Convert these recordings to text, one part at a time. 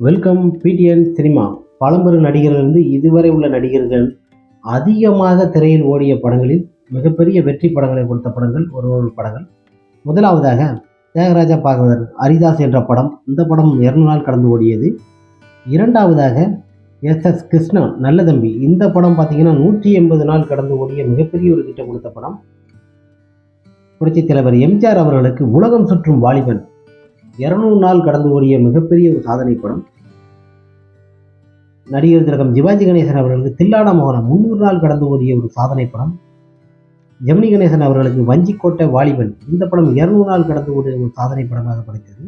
Welcome PTN cinema பழம்பெரும் நடிகர்களிருந்து இதுவரை உள்ள நடிகர்கள் அதிகமாக திரையில் ஓடிய படங்களில் மிகப்பெரிய வெற்றி படங்களை கொடுத்த படங்கள் ஒரு ஒரு படங்கள். முதலாவதாக தியாகராஜா பாகவதர் ஹரிதாஸ் என்ற படம். இந்த படம் இரண்டு நாள் கடந்து ஓடியது. இரண்டாவதாக எஸ் எஸ் கிருஷ்ணா நல்ல தம்பி. இந்த படம் பார்த்தீங்கன்னா நூற்றி எண்பது நாள் கடந்து ஓடிய மிகப்பெரிய ஒரு திட்டம் கொடுத்த படம். புரட்சித் தலைவர் எம்ஜிஆர் அவர்களுக்கு உலகம் சுற்றும் வாலிபன். இருநூறு நாள் கடந்து ஓடிய மிகப்பெரிய ஒரு சாதனை படம். நடிகர் திலகம் சிவாஜி கணேசன் அவர்களுக்கு தில்லாட மோகனம் முன்னூறு நாள் கடந்து ஓடிய ஒரு சாதனை படம். ஜெமினி கணேசன் அவர்களுக்கு வஞ்சிக்கோட்டை வாலிபன் இந்த படம் இருநூறு நாள் கடந்து ஓடிய ஒரு சாதனை படமாக படைத்தது.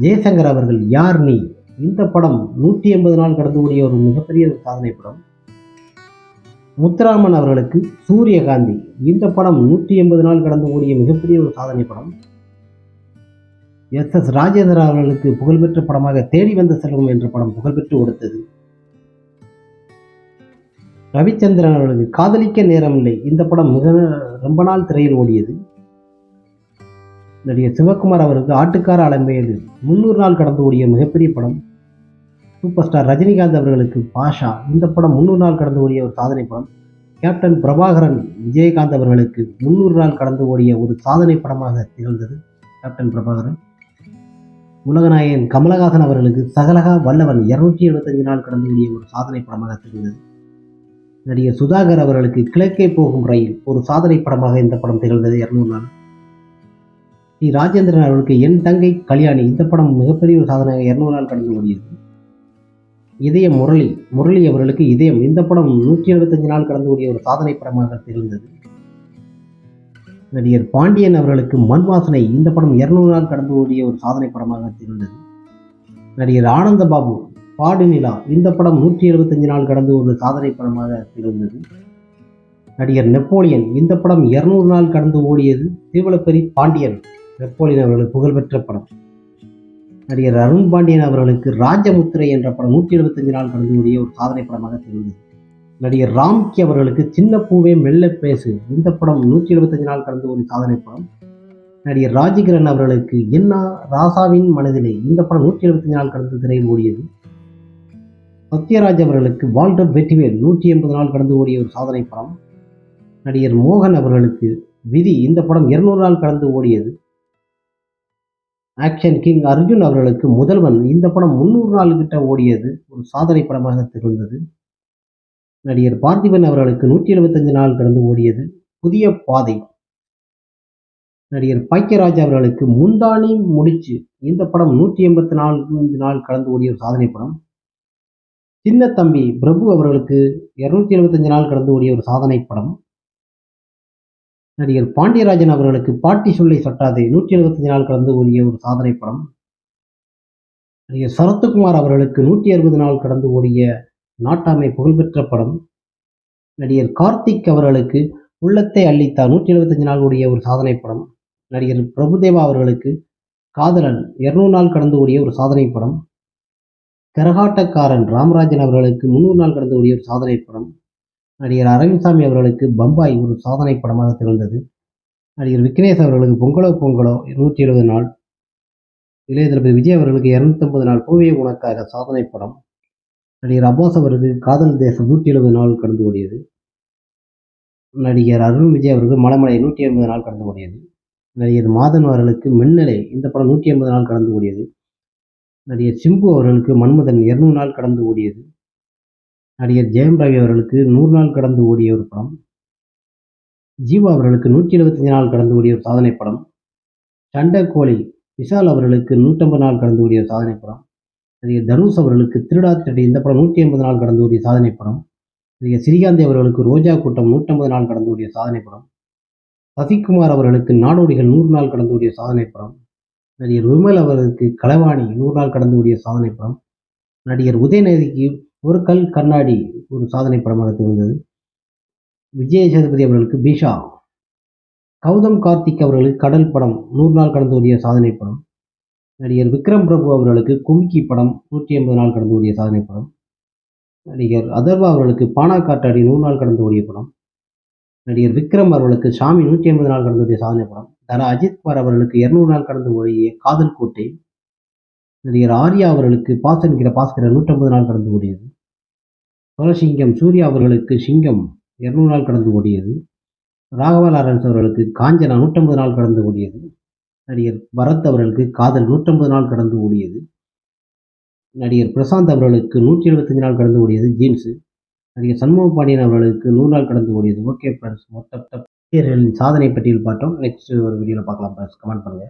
ஜெயசங்கர் அவர்கள் யார் நீ? இந்த படம் நூற்றி எண்பது நாள் கடந்து ஓடிய ஒரு மிகப்பெரிய ஒரு சாதனை படம். முத்துராமன் அவர்களுக்கு சூரியகாந்தி இந்த படம் நூற்றி எண்பது நாள் கடந்து ஓடிய மிகப்பெரிய ஒரு சாதனை படம். எஸ் எஸ் ராஜேந்திரா அவர்களுக்கு புகழ்பெற்ற படமாக தேடி வந்த செல்வம் என்ற படம் புகழ்பெற்று கொடுத்தது. ரவிச்சந்திரன் அவர்களுக்கு காதலிக்க நேரமில்லை இந்த படம் மிக ரொம்ப நாள் திரையில் ஓடியது. நடிகர் சிவகுமார் அவருக்கு ஆட்டுக்கார அலம்பையில் முன்னூறு நாள் கடந்து ஓடிய மிகப்பெரிய படம். சூப்பர் ஸ்டார் ரஜினிகாந்த் அவர்களுக்கு பாஷா. இந்த படம் முன்னூறு நாள் கடந்து ஓடிய ஒரு சாதனை படம். கேப்டன் பிரபாகரன் விஜயகாந்த் அவர்களுக்கு முன்னூறு நாள் கடந்து ஓடிய ஒரு சாதனை படமாக திகழ்ந்தது கேப்டன் பிரபாகரன். உலகநாயகன் கமலஹாசன் அவர்களுக்கு சகலகா வல்லவன் இருநூற்றி எழுபத்தஞ்சு நாள் கடந்து கூடிய ஒரு சாதனை படமாக திகழ்ந்தது நடிகர் சுதாகர் அவர்களுக்கு கிழக்கே போகும் ரயில் ஒரு சாதனை படமாக இந்த படம் திகழ்ந்தது இருநூறு நாள். ஸ்ரீ ராஜேந்திரன் அவர்களுக்கு என் தங்கை கல்யாணி இந்த படம் மிகப்பெரிய ஒரு சாதனையாக இருநூறு நாள் கடந்து ஓடியது. இதயம் முரளி முரளி அவர்களுக்கு இதயம் இந்த படம் நூற்றி எழுபத்தஞ்சு நாள் கடந்து ஓடிய ஒரு சாதனை படமாக திகழ்ந்தது. நடிகர் பாண்டியன் அவர்களுக்கு மண் வாசனை இந்த படம் இருநூறு நாள் கடந்து ஓடிய ஒரு சாதனை படமாக திகழ்ந்தது நடிகர் ஆனந்த பாபு பாடு நிலா இந்த படம் நூற்றி எழுபத்தஞ்சு நாள் கடந்து ஒரு சாதனை படமாக திகழ்ந்தது நடிகர் நெப்போலியன் இந்த படம் இருநூறு நாள் கடந்து ஓடியது தீவளப்பெரி பாண்டியன் நெப்போலியன் அவர்களுக்கு புகழ்பெற்ற படம். நடிகர் அருண் பாண்டியன் அவர்களுக்கு ராஜமுத்திரை என்ற படம் நூற்றி எழுபத்தஞ்சு நாள் கடந்து ஓடிய ஒரு சாதனை படமாக திகழ்ந்தது நடிகர் ராம்கி அவர்களுக்கு சின்ன பூவே மெல்ல பேசு. இந்த படம் நூற்றி எழுபத்தஞ்சு நாள் கடந்து ஒரு சாதனை படம். நடிகர் ராஜகிரண் அவர்களுக்கு என்ன ராசாவின் மனதிலே இந்த படம் நூற்றி எழுபத்தஞ்சு நாள் கடந்து திரையில் ஓடியது. சத்யராஜ் அவர்களுக்கு வால்டர் வெற்றிவேல் நூற்றி எண்பது நாள் கடந்து ஓடிய ஒரு சாதனை படம். நடிகர் மோகன் அவர்களுக்கு விதி இந்த படம் இருநூறு நாள் கடந்து ஓடியது. ஆக்ஷன் கிங் அர்ஜுன் அவர்களுக்கு முதல்வன் இந்த படம் முன்னூறு நாள் கிட்ட ஓடியது. ஒரு சாதனை படமாக திகழ்ந்தது. நடிகர் பார்த்திபன் அவர்களுக்கு நூற்றி எழுபத்தஞ்சு நாள் கடந்து ஓடியது புதிய பாதை. நடிகர் பாக்கியராஜ் அவர்களுக்கு முந்தானி முடிச்சு இந்த படம் நூற்றி எண்பத்தி நான்கு நாள் கடந்து ஓடிய ஒரு சாதனை படம். சின்ன தம்பி பிரபு அவர்களுக்கு இரநூத்தி எழுபத்தஞ்சு நாள் கடந்து ஓடிய ஒரு சாதனை படம். நடிகர் பாண்டியராஜன் அவர்களுக்கு பாட்டி சொல்லை சட்டாதே நூற்றி எழுபத்தஞ்சு நாள் கடந்து ஓடிய ஒரு சாதனை படம். நடிகர் சரத்குமார் அவர்களுக்கு நூற்றி அறுபது நாள் கடந்து ஓடிய நாட்டாமை புகழ்பெற்ற படம். நடிகர் கார்த்திக் அவர்களுக்கு உள்ளத்தை அள்ளித்தா நூற்றி எழுபத்தஞ்சு நாள் ஓடிய ஒரு சாதனை படம். நடிகர் பிரபுதேவா அவர்களுக்கு காதலன் இருநூறு நாள் கடந்து ஓடிய ஒரு சாதனை படம். கரகாட்டக்காரன் ராமராஜன் அவர்களுக்கு முன்னூறு நாள் கடந்து ஓடிய ஒரு சாதனை படம். நடிகர் அரவிந்த்சாமி அவர்களுக்கு பம்பாய் ஒரு சாதனை படமாக திகழ்ந்தது. நடிகர் விக்னேஷ் அவர்களுக்கு பொங்கலோ பொங்கலோ நூற்றி எழுபது நாள். இளைய தளபதி விஜய் அவர்களுக்கு இரநூத்தம்பது நாள் பூவே உனக்காக சாதனை படம். நடிகர் அப்பாஸ் அவருக்கு காதல் தேசம் நூற்றி எழுபது நாள் கடந்து ஓடியது. நடிகர் அருண் விஜய் அவருக்கு மலைமலை நூற்றி ஐம்பது நாள் கடந்து ஓடியது. நடிகர் மாதன் அவர்களுக்கு மின்னலை இந்த படம் நூற்றி ஐம்பது நாள் கடந்து ஓடியது. நடிகர் சிம்பு அவர்களுக்கு மன்மதன் இருநூறு நாள் கடந்து ஓடியது. நடிகர் ஜெயம் ரவி அவர்களுக்கு நூறு நாள் கடந்து ஓடிய ஒரு படம். ஜீவா அவர்களுக்கு நூற்றி எழுபத்தஞ்சு நாள் கடந்து ஓடிய ஒரு சாதனை படம். சண்டை கோழி விஷால் அவர்களுக்கு நூற்றம்பது நாள் கடந்து ஓடிய ஒரு சாதனை படம். நடிகர் தனுஷ் அவர்களுக்கு திருடா திருடி இந்த படம் நூற்றி ஐம்பது நாள் கடந்து ஓடிய சாதனை படம். நடிகர் ஸ்ரீகாந்தி அவர்களுக்கு ரோஜா கூட்டம் நூற்றம்பது நாள் கடந்து ஓடிய சாதனை படம். சசிகுமார் அவர்களுக்கு நாடோடிகள் நூறு நாள் கடந்து ஓடிய சாதனை படம். நடிகர் விமல் அவர்களுக்கு களவாணி நூறு நாள் கடந்து ஓடிய சாதனை படம். நடிகர் உதயநிதிக்கு ஒரு கல் கண்ணாடி ஒரு சாதனை படமாக திகழ்ந்தது. விஜய சேதுபதி அவர்களுக்கு பீஷா. கௌதம் கார்த்திக் அவர்களுக்கு கடல் படம் நூறு நாள் கடந்து ஓடிய சாதனை படம். நடிகர் விக்ரம் பிரபு அவர்களுக்கு கும்கி படம் நூற்றி எண்பது நாள் கடந்து ஓடிய சாதனை படம். நடிகர் அதர்வா அவர்களுக்கு பானா காட்டாடி நூறு நாள் கடந்து ஓடிய படம். நடிகர் விக்ரம் அவர்களுக்கு சாமி நூற்றி ஐம்பது நாள் கடந்து ஓடிய சாதனை படம். தர அஜித் குமார் அவர்களுக்கு இரநூறு நாள் கடந்து ஓடிய காதல் கோட்டை. நடிகர் ஆர்யா அவர்களுக்கு பாசன்கிற பாஸ்கர நூற்றம்பது நாள் கடந்து ஓடியது. சோழசிங்கம் சூர்யா அவர்களுக்கு சிங்கம் இரநூறு நாள் கடந்து ஓடியது. ராகவா லாரன்ஸ் அவர்களுக்கு காஞ்சனா நூற்றம்பது நாள் கடந்து ஓடியது. நடிகர் பரத் அவர்களுக்கு காதல் நூற்றம்பது நாள் கடந்து ஓடியது. நடிகர் பிரசாந்த் அவர்களுக்கு நூற்றி எழுபத்தஞ்சு நாள் கடந்து ஓடியது ஜீன்ஸு. நடிகர் சண்முக பாண்டியன் அவர்களுக்கு நூறு நாள் கடந்து ஓடியது. ஓகே ஃப்ரெண்ட்ஸ் மொத்த நடிகர்களின் சாதனை பட்டியல் பார்த்தோம். நெக்ஸ்ட் ஒரு வீடியோவில் பார்க்கலாம் ஃப்ரெண்ட்ஸ் கமெண்ட் பண்ணுங்கள்